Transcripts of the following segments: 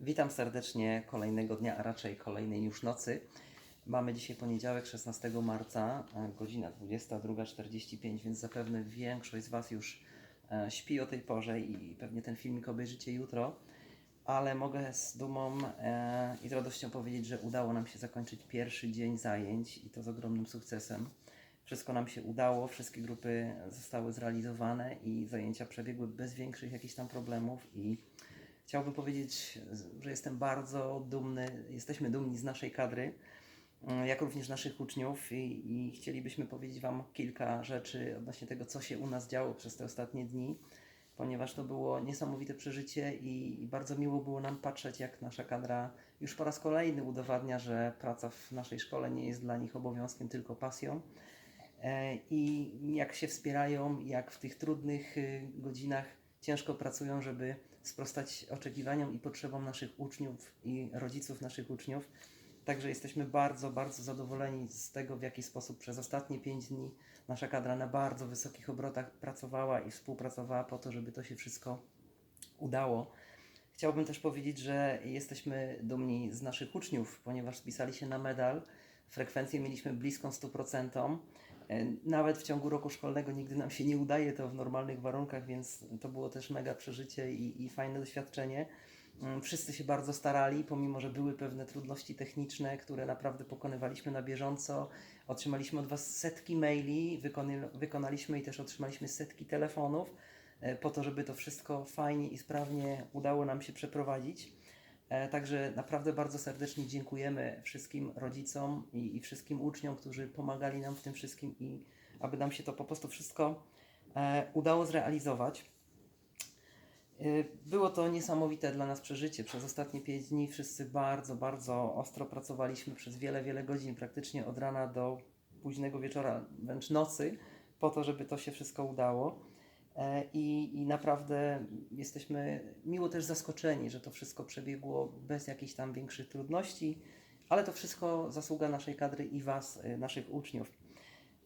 Witam serdecznie kolejnego dnia, a raczej kolejnej już nocy. Mamy dzisiaj poniedziałek, 16 marca, e, godzina 22.45, więc zapewne większość z Was już e, śpi o tej porze i pewnie ten filmik obejrzycie jutro. Ale mogę z dumą e, i z radością powiedzieć, że udało nam się zakończyć pierwszy dzień zajęć i to z ogromnym sukcesem. Wszystko nam się udało, wszystkie grupy zostały zrealizowane i zajęcia przebiegły bez większych jakichś tam problemów i Chciałbym powiedzieć, że jestem bardzo dumny, jesteśmy dumni z naszej kadry, mm, jak również naszych uczniów i, i chcielibyśmy powiedzieć Wam kilka rzeczy odnośnie tego, co się u nas działo przez te ostatnie dni, ponieważ to było niesamowite przeżycie i, i bardzo miło było nam patrzeć, jak nasza kadra już po raz kolejny udowadnia, że praca w naszej szkole nie jest dla nich obowiązkiem, tylko pasją. E, I jak się wspierają, jak w tych trudnych y, godzinach ciężko pracują, żeby sprostać oczekiwaniom i potrzebom naszych uczniów i rodziców naszych uczniów. Także jesteśmy bardzo, bardzo zadowoleni z tego, w jaki sposób przez ostatnie pięć dni nasza kadra na bardzo wysokich obrotach pracowała i współpracowała po to, żeby to się wszystko udało. Chciałbym też powiedzieć, że jesteśmy dumni z naszych uczniów, ponieważ spisali się na medal. Frekwencję mieliśmy bliską 100%. E, Nawet w ciągu roku szkolnego nigdy nam się nie udaje to w normalnych warunkach, więc to było też mega przeżycie i, i fajne doświadczenie. Mm, Wszyscy się bardzo starali, pomimo że były pewne trudności techniczne, które naprawdę pokonywaliśmy na bieżąco. Otrzymaliśmy od Was setki maili, wykonaliśmy i też otrzymaliśmy setki telefonów, e, po to, żeby to wszystko fajnie i sprawnie udało nam się przeprowadzić. E, Także naprawdę bardzo serdecznie dziękujemy wszystkim rodzicom i, i wszystkim uczniom, którzy pomagali nam w tym wszystkim i aby nam się to po prostu wszystko e, udało zrealizować. E, Było to niesamowite dla nas przeżycie. Przez ostatnie 5 dni wszyscy bardzo, bardzo ostro pracowaliśmy przez wiele, wiele godzin, praktycznie od rana do późnego wieczora, wręcz nocy, po to, żeby to się wszystko udało. E, I, I naprawdę jesteśmy miło też zaskoczeni, że to wszystko przebiegło bez jakichś tam większych trudności, ale to wszystko zasługa naszej kadry i Was, e, naszych uczniów.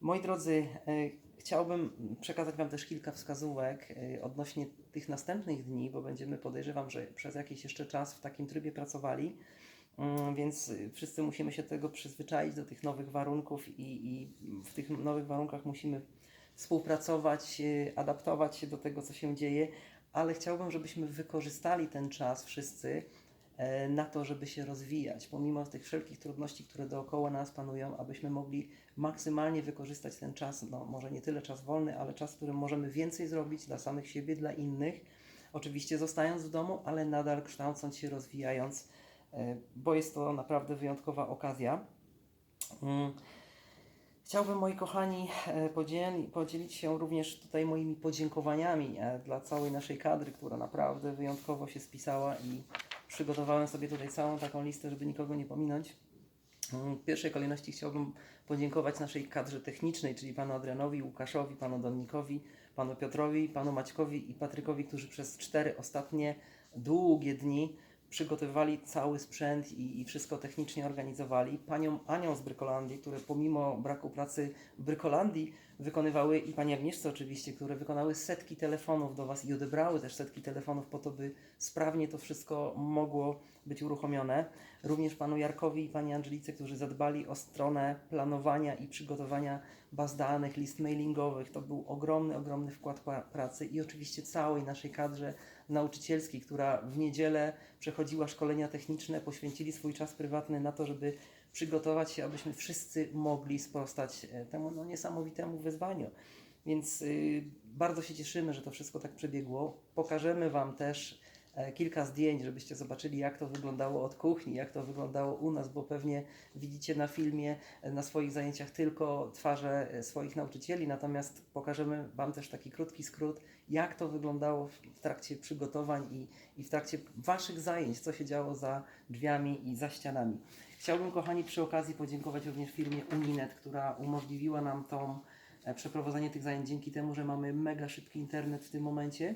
Moi drodzy, e, chciałbym przekazać Wam też kilka wskazówek odnośnie tych następnych dni, bo będziemy, podejrzewam, że przez jakiś jeszcze czas w takim trybie pracowali, Mm, więc wszyscy musimy się tego przyzwyczaić, do tych nowych warunków i, i w tych nowych warunkach musimy współpracować, e, adaptować się do tego, co się dzieje, ale chciałbym, żebyśmy wykorzystali ten czas wszyscy e, na to, żeby się rozwijać, pomimo tych wszelkich trudności, które dookoła nas panują, abyśmy mogli maksymalnie wykorzystać ten czas, no może nie tyle czas wolny, ale czas, w którym możemy więcej zrobić dla samych siebie, dla innych, oczywiście zostając w domu, ale nadal kształcąc się, rozwijając, e, bo jest to naprawdę wyjątkowa okazja. Chciałbym, moi kochani, e, podzieli, podzielić się również tutaj moimi podziękowaniami e, dla całej naszej kadry, która naprawdę wyjątkowo się spisała i przygotowałem sobie tutaj całą taką listę, żeby nikogo nie pominąć. Mm, W pierwszej kolejności chciałbym podziękować naszej kadrze technicznej, czyli panu Adrianowi, Łukaszowi, panu Dominikowi, panu Piotrowi, panu Maćkowi i Patrykowi, którzy przez cztery ostatnie długie dni przygotowywali cały sprzęt i, i wszystko technicznie organizowali. Panią Anią z Brykolandii, które pomimo braku pracy w Brykolandii wykonywały i pani Agnieszce oczywiście, które wykonały setki telefonów do Was i odebrały też setki telefonów po to, by sprawnie to wszystko mogło być uruchomione. Również panu Jarkowi i pani Angelice, którzy zadbali o stronę planowania i przygotowania baz danych, list mailingowych. To był ogromny, ogromny wkład pracy i oczywiście całej naszej kadrze nauczycielskiej, która w niedzielę przechodziła szkolenia techniczne, poświęcili swój czas prywatny na to, żeby przygotować się, abyśmy wszyscy mogli sprostać e, temu no, niesamowitemu wyzwaniu. Więc y, bardzo się cieszymy, że to wszystko tak przebiegło. Pokażemy Wam też e, kilka zdjęć, żebyście zobaczyli, jak to wyglądało od kuchni, jak to wyglądało u nas, bo pewnie widzicie na filmie, e, na swoich zajęciach tylko twarze swoich nauczycieli, natomiast pokażemy Wam też taki krótki skrót, jak to wyglądało w, w trakcie przygotowań i, i w trakcie Waszych zajęć, co się działo za drzwiami i za ścianami. Chciałbym, kochani, przy okazji podziękować również firmie Uninet, która umożliwiła nam tą e, przeprowadzenie tych zajęć dzięki temu, że mamy mega szybki internet w tym momencie.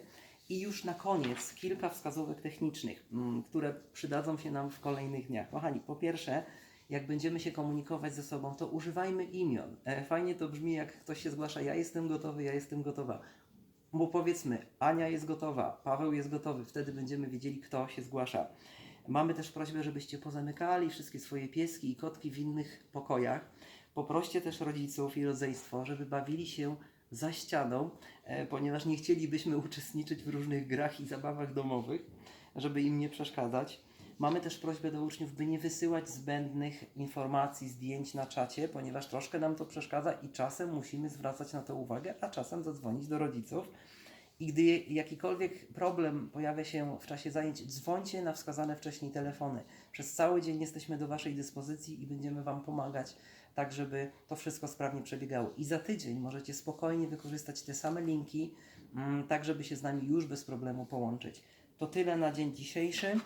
I już na koniec kilka wskazówek technicznych, mm, które przydadzą się nam w kolejnych dniach. Kochani, po pierwsze, jak będziemy się komunikować ze sobą, to używajmy imion. E, Fajnie to brzmi, jak ktoś się zgłasza, ja jestem gotowy, ja jestem gotowa. Bo powiedzmy, Ania jest gotowa, Paweł jest gotowy, wtedy będziemy wiedzieli, kto się zgłasza. Mamy też prośbę, żebyście pozamykali wszystkie swoje pieski i kotki w innych pokojach. Poproście też rodziców i rodzeństwo, żeby bawili się za ścianą, e, ponieważ nie chcielibyśmy uczestniczyć w różnych grach i zabawach domowych, żeby im nie przeszkadzać. Mamy też prośbę do uczniów, by nie wysyłać zbędnych informacji, zdjęć na czacie, ponieważ troszkę nam to przeszkadza i czasem musimy zwracać na to uwagę, a czasem zadzwonić do rodziców. I gdy jakikolwiek problem pojawia się w czasie zajęć, dzwońcie na wskazane wcześniej telefony. Przez cały dzień jesteśmy do Waszej dyspozycji i będziemy Wam pomagać, tak żeby to wszystko sprawnie przebiegało. I za tydzień możecie spokojnie wykorzystać te same linki, mm, tak żeby się z nami już bez problemu połączyć. To tyle na dzień dzisiejszy.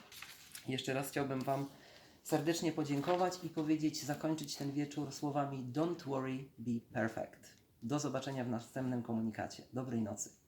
Jeszcze raz chciałbym Wam serdecznie podziękować i powiedzieć, zakończyć ten wieczór słowami Don't worry, be perfect. Do zobaczenia w następnym komunikacie. Dobrej nocy.